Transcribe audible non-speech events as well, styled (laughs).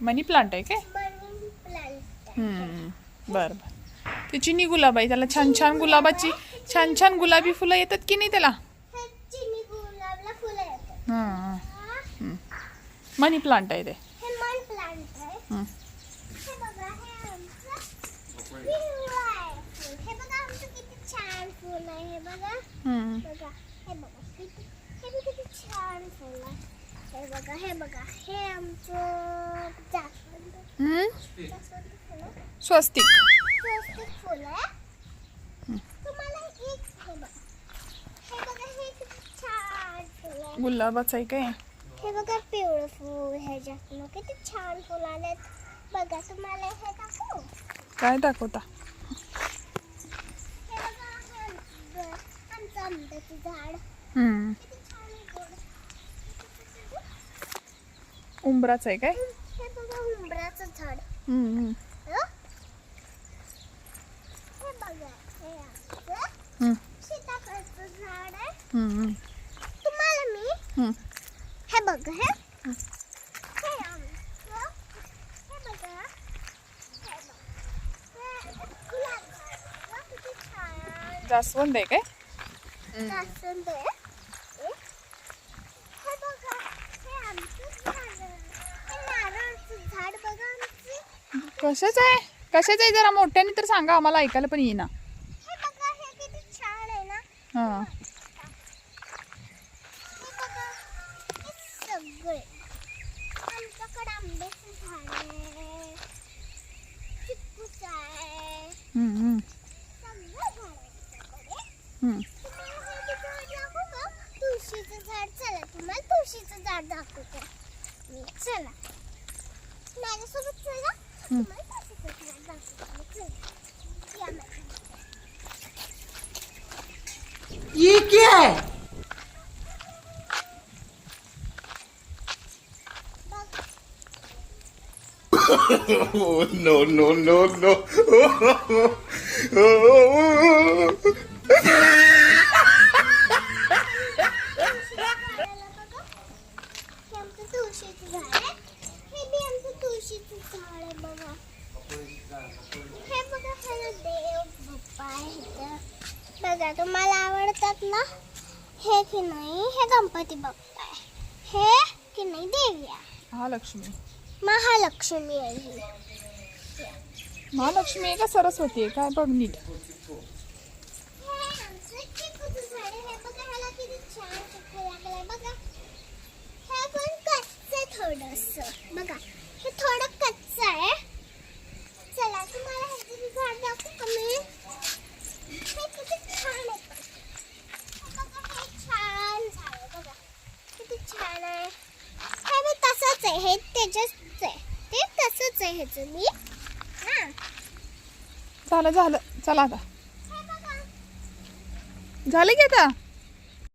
मनी plant आहे काय? मनी plant हम्म. बरं बरं. ते चिनी गुलाब आहे त्याला छान छान गुलाबाची छान छान गुलाबी फुलं येतात की नाही त्याला? हे. हा, मनी प्लांट आहे ते. बघा. आहे हे बघा हे बघा हे आमचं जास्वंद हम्म. जास्वंद फुल. स्वस्तिक स्वस्तिक फुल आहे तुम्हाला एक हे बघा हे बघा हे किती छान फुल आहे गुलाबाचं आहे काय हे बघा पिवळं फूल ह्याच्यातनं किती छान फुल आलेत बघा तुम्हाला हे दाखवू काय दाखवता हे बघा आमचं आंब्याचं झाड हम्म. किती छान आहे गोड. उंबराचं आहे काय हे बघा उंबराचं झाड हम्म. हं? हे बघा हे आमचं हम्म. सीताफळाचं झाड आहे हम्म. तुम्हाला मी हम्म. हे बघा हे हे आमचं हे बघा हे बघा. हे गुलाब झाड. बघा किती छान जास्वंद आहे काय जास्वंद आहे. हे हे बघा हे आमचं झाड आहे. हे नारळाचं झाड बघा आमचे कशाच आहे? कशाच आहे? जरा मोठ्याने तर सांगा आम्हाला ऐकायला पण येईना. हे हे हा. हे हे हे तुळशीचं झाड चला तुम्हाला तुळशीचं झाड दाखवते. मी चला. माझ्यासोबत चला. हम्म. तुम्हाला तुळशीचं झाड दाखवते चला या माझ्या ये क्या है बघ Oh, no, no, no, no. (laughs) झाडाला बघा हे आमचं तुळशीचं झाड आहे हे बी आमचं तुळशीचं झाड आहे बघा हे बघा ह्याला देव बाप्पा आहे. बघा तुम्हाला आवडतात ना? हे की नाही हे गणपती आहे हे की नाही देवी आहे. महालक्ष्मी. महालक्ष्मी आहे. महालक्ष्मी आहे का सरस्वती आहे? काय बघ नीट हे आमचं चिकूचं झाड आहे. हे बघा ह्याला किती छान चिकू लागलाय बघा हे पण कच्चं आहे थोडंसं बघा हे थोडं कच्चं आहे चला तुम्हाला ह्याचं बी झाड दाखवू का मी हे किती छान आहे पण. हे बघा हे छान झाड आहे बघा किती छान आहे हे बी तसंच आहे. हे त्याच्याच आहे. ते तसंच आहे ह्याचं. मी हां. झालं झालं. चला आता. झालं की आता?